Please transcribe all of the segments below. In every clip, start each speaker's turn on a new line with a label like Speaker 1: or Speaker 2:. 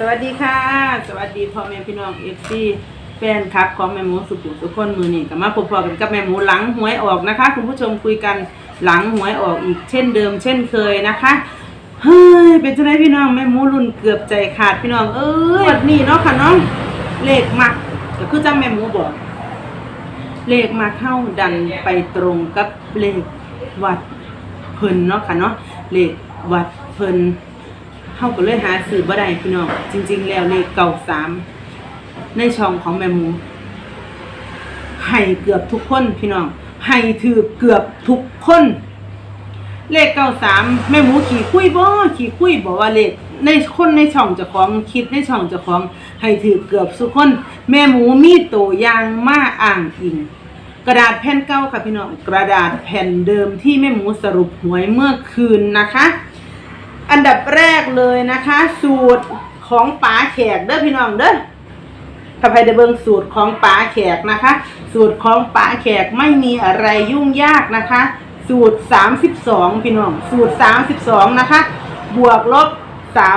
Speaker 1: สวัสดีค่ะ สวัสดีพ่อแม่พี่น้องเอฟซีแฟนคลับของแม่หมูสุขุมทุกคนมือนี่ก็มาพบๆกันกับแม่หมูหลังหวยออกนะคะ คุณผู้ชมคุยกันหลังหวยออกอีกเช่นเดิม เช่นเคยนะคะเฮ้ยเป็นจังไดพี่น้องแม่หมูรุ่นเกือบใจขาดพี่น้อง เอ้ยวันนี้เนาะค่ะน้องเลขมักก็คือจังแม่หมูบอกเลขมาเข้าดันไปตรงกับเลขวัดเพิ่นเนาะค่ะเนาะเลขวัดเพิ่น เข้าก็เลยหาสื่อบ่ได้พี่น้องจริง ๆ แล้วเลขเก่าสามในช่องของแม่หมูให้เกือบทุกคนพี่น้องให้ถือเกือบทุกคน เลขเก้าสามแม่หมูขี่คุยบ่ขี่คุยบอกว่าเลขในคนในช่องเจ้าของคิดในช่องเจ้าของให้ถือเกือบทุกคน แม่หมูมีตัวอยางมาอ่างอิงกระดาษแผ่นเก่าค่ะพี่น้องกระดาษแผ่นเดิมที่แม่หมูสรุปหวยเมื่อคืนนะคะ อันดับแรกเลยนะคะ สูตรของป๋าแขกเด้อพี่น้องเด้อถ้าใครได้เบิ่งสูตรของป๋าแขกนะคะ สูตรของป๋าแขกไม่มีอะไรยุ่งยากนะคะ สูตร 32 พี่น้อง สูตร 32 นะคะ บวกลบ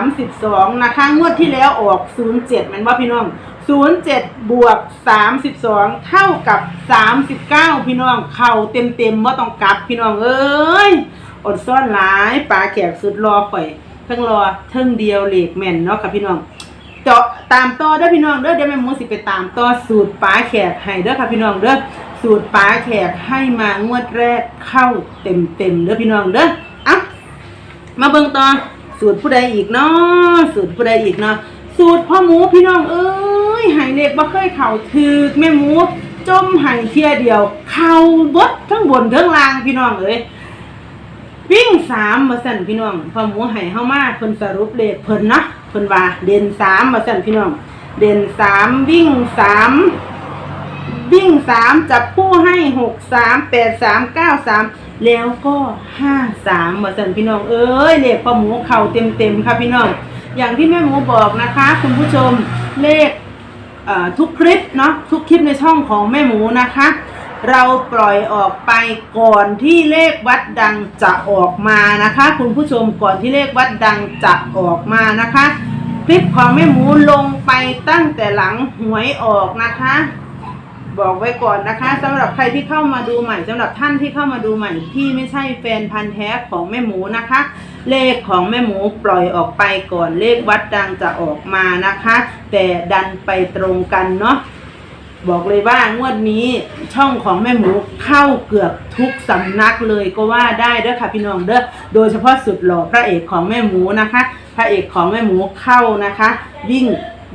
Speaker 1: 32 นะคะ งวดที่แล้วออก 07มันว่าพี่น้อง 07 บวก 32 เท่ากับ 39 พี่น้อง เข่าเต็มเต็มๆว่าต้องกลับพี่น้องเอ้ย อดซ่อนหลายปลาแขกสุดรอข่อยเพิ่งรอเทิงเดียวเหล็กแม่นเนาะค่ะพี่น้องเจาะตามต่อเด้อพี่น้องเด้อเดี๋ยวแม่หมูสิไปตามต่อสูตรปลาแขกให้เด้อค่ะพี่น้องเด้อสูตรปลาแขกให้มางวดแรกเข้าเต็มเต็มเด้อพี่น้องเด้ออ้ามาเบิ่งต่อสูตรผู้ใดอีกเนาะสูตรผู้ใดอีกเนาะสูตรพ่อหมูพี่น้องเอ้ยหายเล็กบ่เคยเข่าถือแม่หมูจมหายเทียเดียว เข่าบดทั้งบนทั้งล่างพี่น้องเอ้ย วิ่งสามมาสั่นพี่น้องพอหมูไห่เฮามาเพิ่นสรุปเลขเพิ่นนะเพิ่นว่าเด่นสามมาสั่นพี่น้อง เด่นสามวิ่งสามวิ่งสามจับคู่ให้หกสามแปดสามเก้าสามแล้วก็ห้าสามมาสั่นพี่น้องเอ้ยเลขพอหมูเข่าเต็มเต็มๆค่ะพี่น้อง อย่างที่แม่หมูบอกนะคะ คุณผู้ชมเลขทุกคลิปเนาะทุกคลิปในช่องของแม่หมูนะคะ เราปล่อยออกไปก่อนที่เลขวัดดังจะออกมานะคะ คุณผู้ชมก่อนที่เลขวัดดังจะออกมานะคะ คลิปของแม่หมูลงไปตั้งแต่หลังหวยออกนะคะ บอกไว้ก่อนนะคะสำหรับใครที่เข้ามาดูใหม่สำหรับท่านที่เข้ามาดูใหม่ที่ไม่ใช่แฟนพันธ์แท้ของแม่หมูนะคะ เลขของแม่หมูปล่อยออกไปก่อนเลขวัดดังจะออกมานะคะ แต่ดันไปตรงกันเนาะ บอกเลยว่างวดนี้ช่องของแม่หมูเข้าเกือบทุกสำนักเลยก็ว่าได้เด้อค่ะพี่น้องเด้อโดยเฉพาะสุดหล่อพระเอกของแม่หมูนะคะ พระเอกของแม่หมูเข้านะคะ วิ่ง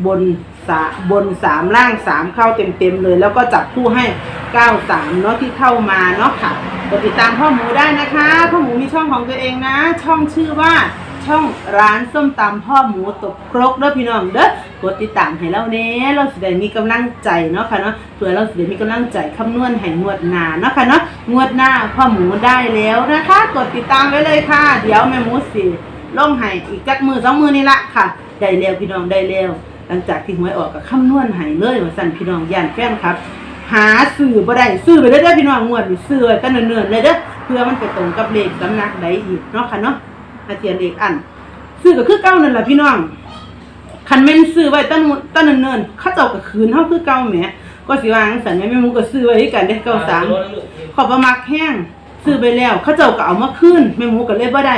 Speaker 1: บนสาบนสามล่างสามเข้าเต็มๆเลย แล้วก็จับคู่ให้เก้าสามเนาะที่เข้ามาเนาะค่ะกดติดตามพ่อหมูได้นะคะพ่อหมูมีช่องของตัวเองนะ ช่องชื่อว่า ช่องร้านส้มตำพ่อหมูตกครกเด้อพี่น้องเด้อกดติดตามให้เราเด้เราสิได้มีกำลังใจเนาะค่ะเนาะเผื่อเราสิได้มีกำลังใจคำนวณให้งวดหน้าเนาะค่ะเนาะงวดหน้าพ่อหมูได้แล้วนะคะกดติดตามไว้เลยค่ะ เดี๋ยวแม่หมูสิลงให้อีกจักมือสองมือนี่ละค่ะ ได้แล้วพี่น้องได้แล้วหลังจากที่หวยออกกับคำนวณให้เลยว่าสั่นพี่น้องย่านแฟนครับหาซื้อบ่ได้ซื้อไปเด้อพี่น้องงวดนี้ซื้อไว้กันเนิ่นๆเลยเด้อเพื่อมันไปตรงกับเลขสำนักใดอีกเนาะค่ะเนาะ อาเทียนเลขอันซื้อก็คือเก่านั่นแหละพี่น้องคันแม่นซื้อไว้ตั้งตั้งเนินๆเขาเจ้าก็คืนเฮาคือเก่าแหมก็สิวางซั่นแม่แม่มูก็ซื้อไว้คือกันเด้เก้าสามขอบประมักแห้งซื้อไปแล้วเขาเจ้าก็เอามาคืนแม่มูก็เลยบ่ได้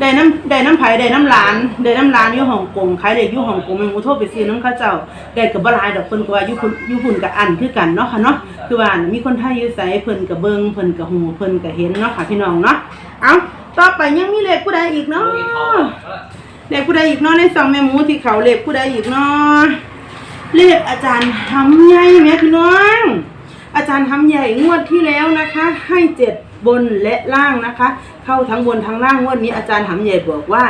Speaker 1: ได้น้ำได้น้ำไผ่ได้น้ำหลานได้น้ำหลานอยู่ฮ่องกงขายได้อยู่ฮ่องกงแม่มูโทรไปซื้อน้ำเขาเจ้าได้ก็บ่หลายดอกเพิ่นก็ว่าอยู่พุ่นอยู่พุ่นก็อันคือกันเนาะค่ะเนาะคือว่ามีคนไทยอยู่ไสเพิ่นก็เบิ่งเพิ่นก็ฮู้เพิ่นก็เห็นเนาะค่ะพี่น้องเนาะเอ้า ต่อไปยังมีเลขผู้ใดอีกเนาะเลขผู้ใดอีกเนาะในสองแม่หมูที่เขาเลขผู้ใดอีกเนาะเลขอาจารย์ทำใหญ่แม่พี่น้อง อาจารย์ทำใหญ่งวดที่แล้วนะคะ ให้เจ็ดบนและล่างนะคะ เข้าทั้งบนทั้งล่างงวดนี้อาจารย์ทำใหญ่บอกว่า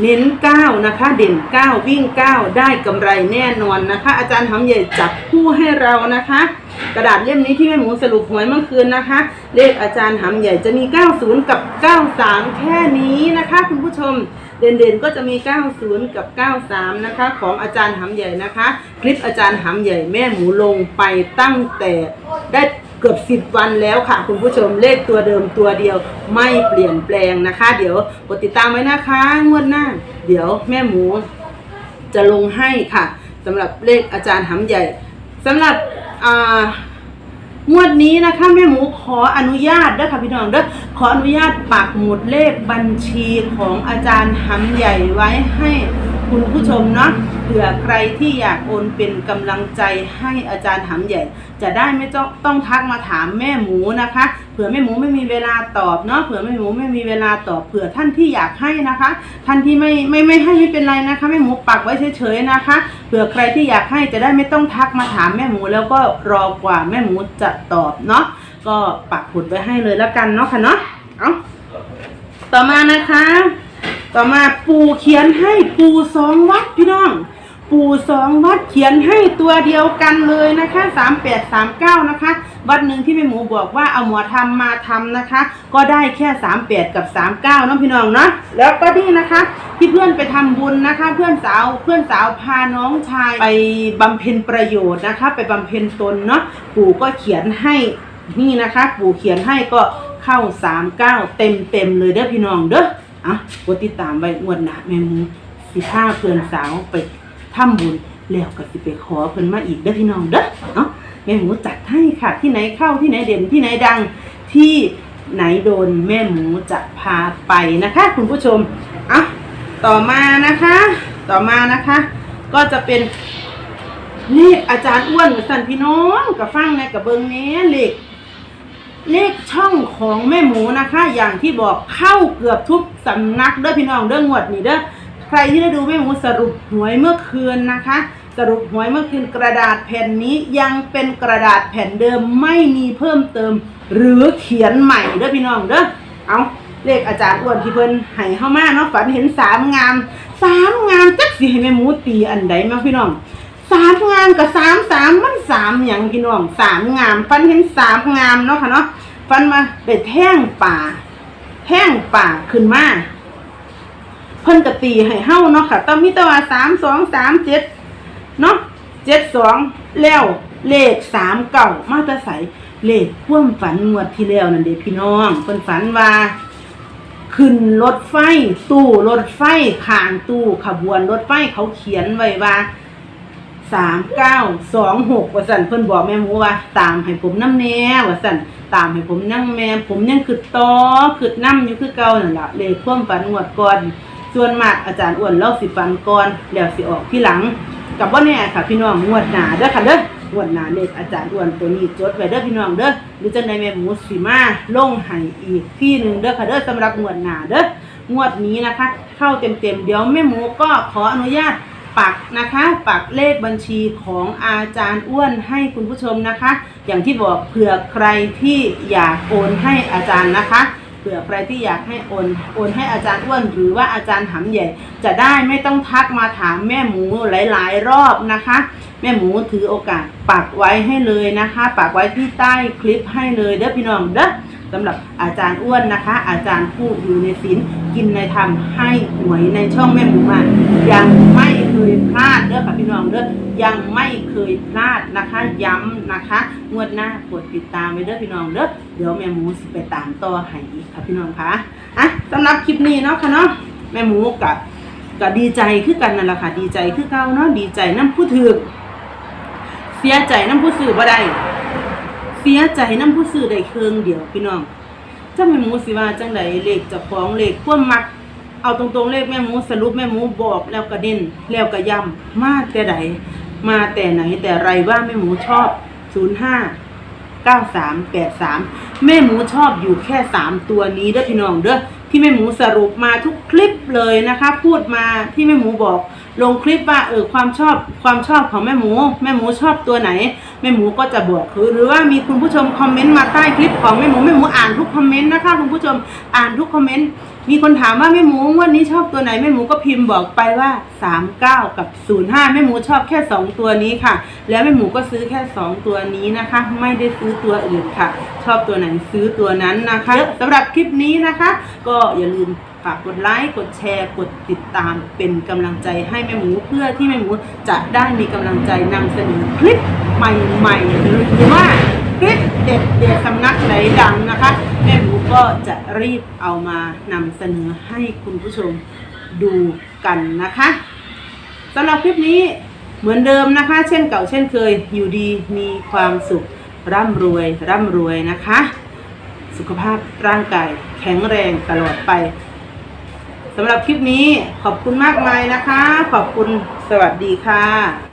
Speaker 1: เน้นเก้านะคะ เด่นเก้าวิ่งเก้าได้กำไรแน่นอนนะคะ อาจารย์ทำใหญ่จับคู่ให้เรานะคะ กระดาษเล่มนี้ที่แม่หมูสรุปหวยเมื่อคืนนะคะ เลขอาจารย์หำใหญ่จะมี 90 กับ 93 แค่นี้นะคะ คุณผู้ชมเด่นๆก็จะมี 90 กับ 93 นะคะ ของอาจารย์หำใหญ่นะคะ คลิปอาจารย์หำใหญ่แม่หมูลงไปตั้งแต่ได้ กือบ10วันแล้วค่ะ คุณผู้ชมเลขตัวเดิมตัวเดียวไม่เปลี่ยนแปลงนะคะ เดี๋ยวกดติดตามไว้นะคะงวดหน้า เดี๋ยวแม่หมูจะลงให้ค่ะสำหรับเลขอาจารย์หำใหญ่สำหรับอ่างวดนี้นะคะแม่หมูขออนุญาตด้อค่ะพี่น้องด้อขออนุญาตปักหมุดเลขบัญชีของอาจารย์หำใหญ่ไว้ให้ คุณผู้ชมเนาะเผื่อใครที่อยากโอนเป็นกำลังใจให้อาจารย์หำใหญ่ จะได้ไม่ต้องต้องทักมาถามแม่หมูนะคะ เผื่อแม่หมูไม่มีเวลาตอบเนาะเผื่อแม่หมูไม่มีเวลาตอบเผื่อท่านที่อยากให้นะคะ ท่านที่ไม่ไม่ไม่ให้ไม่เป็นไรนะคะแม่หมูปักไว้เฉยๆนะคะ เผื่อใครที่อยากให้จะได้ไม่ต้องทักมาถามแม่หมูแล้วก็รอกว่าแม่หมูจะตอบเนาะก็ปักหุดไว้ให้เลยแล้วกันเนาะค่ะเนาะเอาต่อมานะคะ ต่อมาปูเขียนให้ปูสองวัดพี่น้อง ปูสองวัดเขียนให้ตัวเดียวกันเลยนะคะสามแปดสามเก้านะคะ วัดหนึ่งที่แม่หมูบอกว่าเอาหมอทำมาทำนะคะ ก็ได้แค่สามแปดกับสามเก้าน้องพี่น้องเนาะแล้วก็นี่นะคะที่เพื่อนไปทำบุญนะคะ เพื่อนสาวเพื่อนสาวพาน้องชายไปบำเพ็ญประโยชน์นะคะ ไปบำเพ็ญตนเนาะปู่ก็เขียนให้นี่นะคะ ปู่เขียนให้ก็เข้าสามเก้าเต็มเต็มเลยเด้อพี่น้องเด้อ อะกดติดตามไว้งวดหนาแม่มูสิพาเพื่อนสาวไปทำบุญแล้วก็สิไปขอเพิ่นมาอีกเด้อพี่น้องเด้อเนาะแม่หมูจัดให้ค่ะ ที่ไหนเข้าที่ไหนเด่นที่ไหนดังที่ไหนโดนแม่หมูจะพาไปนะคะ คุณผู้ชมอะต่อมานะคะ ต่อมานะคะ ก็จะเป็นเลขอาจารย์อ้วนกับสันพี่น้องกับฟังในกับเบิงเนี้ยเลข เลขช่องของแม่หมูนะคะ อย่างที่บอกเข้าเกือบทุกสำนักเด้อพี่น้องเด้องวดนี่เด้อใครที่ได้ดูแม่หมูสรุปหวยเมื่อคืนนะคะ สรุปหวยเมื่อคืนกระดาษแผ่นนี้ยังเป็นกระดาษแผ่นเดิมไม่มีเพิ่มเติม หรือเขียนใหม่เด้อพี่น้องเด้อเอาเลขอาจารย์อ้วนที่เพิ่นให้เข้ามาเนาะฝันเห็นสามงามสามงามจักสิให้แม่หมูตีอันใดมาพี่น้อง สามงามกับสามสามมันสามอย่างพี่น้องสามงามฝันเห็นสามงามเนาะค่ะเนาะฝันมาได้แท่งป่าแท่งป่าขึ้นมาเพิ่นกะตีให้เฮาเนาะค่ะต้องมีแตว่าสามสองสามเจ็ดเนาะเจ็ดสองแล้วเลขสามเก่ามาตะใสเลขพ่วมฝันงวดที่แล้วนั่นเด็กพี่น้องเพิ่นฝันว่าขึ้นรถไฟ ตู้รถไฟขางตู้ขบวนรถไฟเขาเขียนไว้ว่า สามเก้าสองหกว่าสันเพิ่นบอกแม่หมูว่า ตามให้ผมน้ำแน่ว่าสันตามให้ผมนั่งแม่ผมยังคือต่อคือน้ำอยู่คือเก่านั่นแหละเลยคว่มฝันงวดก่อน ส่วนมากอาจารย์อ้วนเล่าสิฟันก่อนแล้วสิออกที่หลังกับว่าแน่ค่ะพี่น้องงวดหนาเด้อค่ะเด้องวดหนาเลขอาจารย์อ้วนตัวนี้จดไว้เด้อพี่น้องเด้อหรือจังในแม่หมูสีมาลงให้อีกที่หนึ่งเด้อค่ะเด้อสำหรับงวดหนาเด้องวดนี้นะคะ เข้าเต็มๆเดี๋ยวแม่หมูก็ขออนุญาต ปักนะคะปักเลขบัญชีของอาจารย์อ้วนให้คุณผู้ชมนะคะ อย่างที่บอกเผื่อใครที่อยากโอนให้อาจารย์นะคะเผื่อใครที่อยากให้โอนโอนให้อาจารย์อ้วน หรือว่าอาจารย์หำใหญ่ จะได้ไม่ต้องทักมาถามแม่หมูหลาย ๆ รอบนะคะ แม่หมูถือโอกาสปักไว้ให้เลยนะคะ ปักไว้ที่ใต้คลิปให้เลยเด้อพี่น้องเด้อ สำหรับอาจารย์อ้วนนะคะ อาจารย์ผู้อยู่ในศีลกินในธรรมให้หวยในช่องแม่หมูมายังไม่เคยพลาดเด้อค่ะพี่น้องเด้อยังไม่เคยพลาดนะคะ ย้ำนะคะงวดหน้ากดติดตามไว้เด้อพี่น้องเด้อเดี๋ยวแม่หมูสิไปตามต่อให้อีกค่ะพี่น้องคะอะสำหรับคลิปนี้เนาะค่ะเนาะแม่หมูกับก็ดีใจคือกันนั่นแหละค่ะดีใจคือเก่าเนาะดีใจน้ำผู้ถือเสียใจน้ำผู้ซื้อบ่ได้ สียใจน้ำผู้ซื้อได้เครื่องเดียวพี่น้องจ้าแม่หมูสิว่าจังไดเลขจ้าของเลขความมัก เอาตรงๆเลขแม่หมูสรุปแม่หมูบอกแล้วก็เด่นแล้วก็ย้ำมาแต่ใดมาแต่ไหนแต่ไรว่าแม่หมูชอบศูนย์ห้าเก้าสามแปดสามแม่หมูชอบอยู่แค่สามตัวนี้เด้อพี่น้องเด้อที่แม่หมูสรุปมาทุกคลิปเลยนะคะ พูดมาที่แม่หมูบอก ลงคลิปว่าเออความชอบความชอบของแม่หมู แม่หมูชอบตัวไหน แม่หมูก็จะบอกคือหรือว่ามีคุณผู้ชมคอมเมนต์มาใต้คลิปของแม่หมูแม่หมูอ่านทุกคอมเมนต์นะคะคุณผู้ชมอ่านทุกคอมเมนต์มีคนถามว่าแม่หมูวันนี้ชอบตัวไหนแม่หมูก็พิมพ์บอกไปว่าสามเก้ากับศูนย์ห้าแม่หมูชอบแค่สองตัวนี้ค่ะ แล้วแม่หมูก็ซื้อแค่สองตัวนี้นะคะ ไม่ได้ซื้อตัวอื่นค่ะ ชอบตัวไหนซื้อตัวนั้นนะคะสำหรับคลิปนี้นะคะ ก็อย่าลืมฝากกดไลค์กดแชร์กดติดตามเป็นกำลังใจให้แม่หมูเพื่อที่แม่หมูจะได้มีกำลังใจนำเสนอคลิป ใหม่ๆ หรือว่าคลิปเด็ดเด็ดๆสำนักไหนดังนะคะแม่หมูก็จะรีบเอามานำเสนอให้คุณผู้ชมดูกันนะคะสำหรับคลิปนี้เหมือนเดิมนะคะ เช่นเก่าเช่นเคย อยู่ดีมีความสุขร่ำรวยร่ำรวยนะคะ สุขภาพร่างกายแข็งแรงตลอดไปสำหรับคลิปนี้ขอบคุณมากมายนะคะ ขอบคุณสวัสดีค่ะ